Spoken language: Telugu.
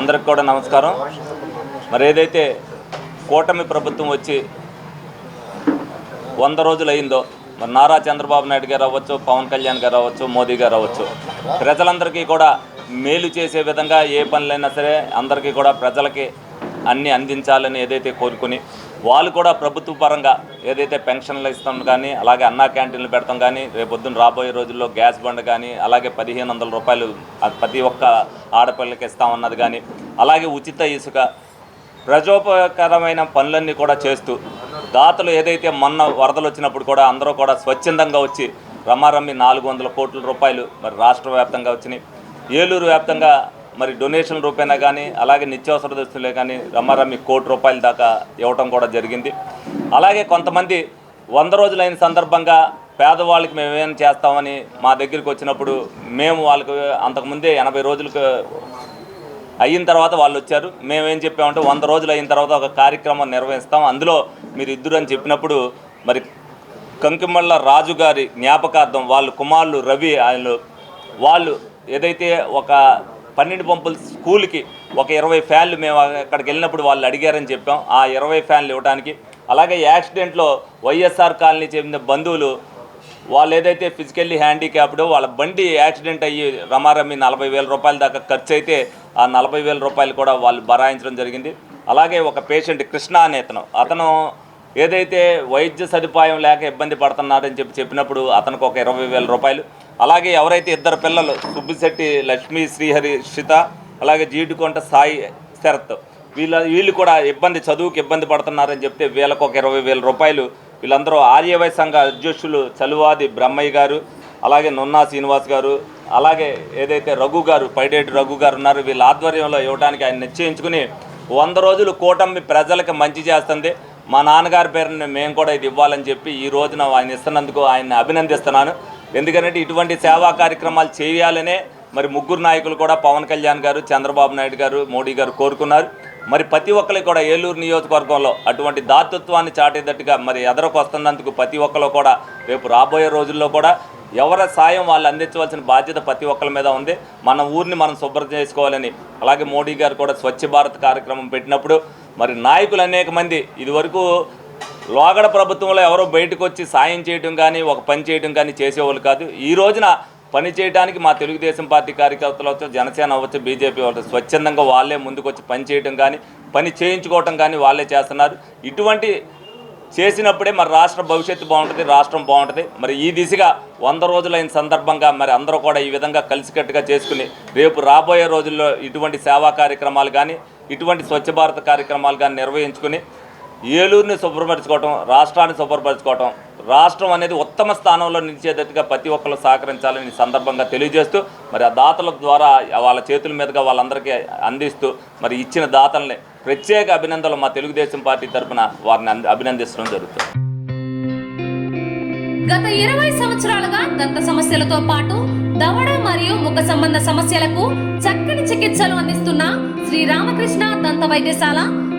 అందరికి కూడా నమస్కారం. మరి ఏదైతే కూటమి ప్రభుత్వం వచ్చి వంద రోజులు అయిందో మరి నారా చంద్రబాబు నాయుడు గారు అవ్వచ్చు పవన్ కళ్యాణ్ గారు అవ్వచ్చు మోదీ గారు అవ్వచ్చు ప్రజలందరికీ కూడా మేలు చేసే విధంగా ఏ పనులైనా సరే అందరికీ కూడా ప్రజలకి అన్నీ అందించాలని ఏదైతే కోరుకుని వాళ్ళు కూడా ప్రభుత్వ పరంగా ఏదైతే పెన్షన్లు ఇస్తాం కానీ అలాగే అన్నా క్యాంటీన్లు పెడతాం కానీ రేపొద్దున రాబోయే రోజుల్లో గ్యాస్ బండ్ కానీ అలాగే పదిహేను వందల రూపాయలు ప్రతి ఒక్క ఆడపిల్లకి ఇస్తామన్నది కానీ అలాగే ఉచిత ఇసుక ప్రజోపకరమైన పనులన్నీ కూడా చేస్తూ దాతలు ఏదైతే మొన్న వరదలు వచ్చినప్పుడు కూడా అందరూ కూడా స్వచ్ఛందంగా వచ్చి రమారమ్మి నాలుగు వందల కోట్ల రూపాయలు మరి రాష్ట్ర వ్యాప్తంగా వచ్చినాయి. ఏలూరు వ్యాప్తంగా మరి డొనేషన్ రూపేనా కానీ అలాగే నిత్యావసర దృష్టిలో కానీ రమ్మారమ్మి కోటి రూపాయల దాకా ఇవ్వటం కూడా జరిగింది. అలాగే కొంతమంది వంద రోజులైన సందర్భంగా పేదవాళ్ళకి మేము ఏం చేస్తామని మా దగ్గరికి వచ్చినప్పుడు మేము వాళ్ళకి అంతకుముందే ఎనభై రోజులకు అయిన తర్వాత వాళ్ళు వచ్చారు. మేమేం చెప్పామంటే వంద రోజులు అయిన తర్వాత ఒక కార్యక్రమం నిర్వహిస్తాం. అందులో మీరు ఇద్దరు అని చెప్పినప్పుడు మరి కంకిమళ్ళ రాజు గారి జ్ఞాపకార్థం వాళ్ళు కుమారులు రవి ఆయన వాళ్ళు ఏదైతే ఒక పన్నెండు పంపుల స్కూల్కి ఒక ఇరవై ఫ్యాన్లు మేము అక్కడికి వెళ్ళినప్పుడు వాళ్ళు అడిగారని చెప్పాం. ఆ ఇరవై ఫ్యాన్లు ఇవ్వడానికి అలాగే యాక్సిడెంట్లో వైఎస్ఆర్ కాలనీ చెందిన బంధువులు వాళ్ళు ఏదైతే ఫిజికల్లీ హ్యాండిక్యాప్డ్ వాళ్ళ బండి యాక్సిడెంట్ అయ్యి రమారమి నలభై వేల రూపాయల దాకా ఖర్చు అయితే ఆ నలభై వేల రూపాయలు కూడా వాళ్ళు బరాయించడం జరిగింది. అలాగే ఒక పేషెంట్ కృష్ణ అనే అతను. అతను ఏదైతే వైద్య సదుపాయం లేక ఇబ్బంది పడుతున్నారని చెప్పి చెప్పినప్పుడు అతనికి ఒక ఇరవై వేల రూపాయలు. అలాగే ఎవరైతే ఇద్దరు పిల్లలు సుబ్బిశెట్టి లక్ష్మీ శ్రీహరి షిత అలాగే జీడికొంట సాయి శరత్ వీళ్ళ వీళ్ళు కూడా ఇబ్బంది చదువుకి ఇబ్బంది పడుతున్నారని చెప్తే వీళ్ళకు ఒక ఇరవై వేల రూపాయలు వీళ్ళందరూ ఆర్యవై సంఘ అధ్యక్షులు చలువాది బ్రహ్మయ్య గారు అలాగే నున్నా శ్రీనివాస్ గారు అలాగే ఏదైతే రఘు గారు పైడేటి రఘు గారు ఉన్నారు వీళ్ళ ఆధ్వర్యంలో ఇవ్వడానికి ఆయన నిశ్చయించుకుని వంద రోజులు కూటమి ప్రజలకు మంచి చేస్తుంది. మా నాన్నగారి పేరుని మేము కూడా ఇది ఇవ్వాలని చెప్పి ఈ రోజున ఆయన ఇస్తున్నందుకు ఆయన్ని అభినందిస్తున్నాను. ఎందుకంటే ఇటువంటి సేవా కార్యక్రమాలు చేయాలనే మరి ముగ్గురు నాయకులు కూడా పవన్ కళ్యాణ్ గారు చంద్రబాబు నాయుడు గారు మోడీ గారు కోరుకున్నారు. మరి ప్రతి ఒక్కరికి కూడా ఏలూరు నియోజకవర్గంలో అటువంటి దాతృత్వాన్ని చాటేటట్టుగా మరి ఎదరకు వస్తున్నందుకు ప్రతి ఒక్కరు కూడా రేపు రాబోయే రోజుల్లో కూడా ఎవరి సాయం వాళ్ళు అందించవలసిన బాధ్యత ప్రతి ఒక్కరి మీద ఉంది. మన ఊరిని మనం శుభ్రం చేసుకోవాలని అలాగే మోడీ గారు కూడా స్వచ్ఛ భారత్ కార్యక్రమం పెట్టినప్పుడు మరి నాయకులు అనేక మంది ఇదివరకు లోగడ ప్రభుత్వంలో ఎవరో బయటకు వచ్చి సాయం చేయడం కానీ ఒక పని చేయడం కానీ చేసేవాళ్ళు కాదు. ఈ రోజున పని చేయడానికి మా తెలుగుదేశం పార్టీ కార్యకర్తలు అవచ్చు జనసేన అవ్వచ్చు బీజేపీ అవ్వచ్చు స్వచ్ఛందంగా వాళ్ళే ముందుకు వచ్చి పని చేయడం కానీ పని చేయించుకోవటం కానీ వాళ్ళే చేస్తున్నారు. ఇటువంటి చేసినప్పుడే మరి రాష్ట్ర భవిష్యత్తు బాగుంటుంది రాష్ట్రం బాగుంటుంది. మరి ఈ దిశగా వంద రోజులైన సందర్భంగా మరి అందరూ కూడా ఈ విధంగా కలిసికట్టుగా చేసుకుని రేపు రాబోయే రోజుల్లో ఇటువంటి సేవా కార్యక్రమాలు కానీ ఇటువంటి స్వచ్ఛ భారత్ కార్యక్రమాలు కానీ నిర్వహించుకుని ఏలూరుని శుభ్రపరచుకోవటం రాష్ట్రాన్ని శుభ్రపరచుకోవటం రాష్ట్రం అనేది ఉత్తమ స్థానంలో నిలిచేటట్టుగా ప్రతి ఒక్కరు సహకరించాలని సందర్భంగా తెలియజేస్తూ మరి ఆ దాతల ద్వారా వాళ్ళ చేతుల మీదుగా వాళ్ళందరికీ అందిస్తూ మరి ఇచ్చిన దాతల్ని ప్రత్యేక అభినందనలు మా తెలుగుదేశం పార్టీ తరఫున వారిని అంద- అభినందించడం జరుగుతుంది. గత ఇరవై సంవత్సరాలుగా దంత సమస్యలతో పాటు దవడ మరియు ముఖ సంబంధ సమస్యలకు చక్కని చికిత్సలు అందిస్తున్న శ్రీ రామకృష్ణ దంత వైద్యశాల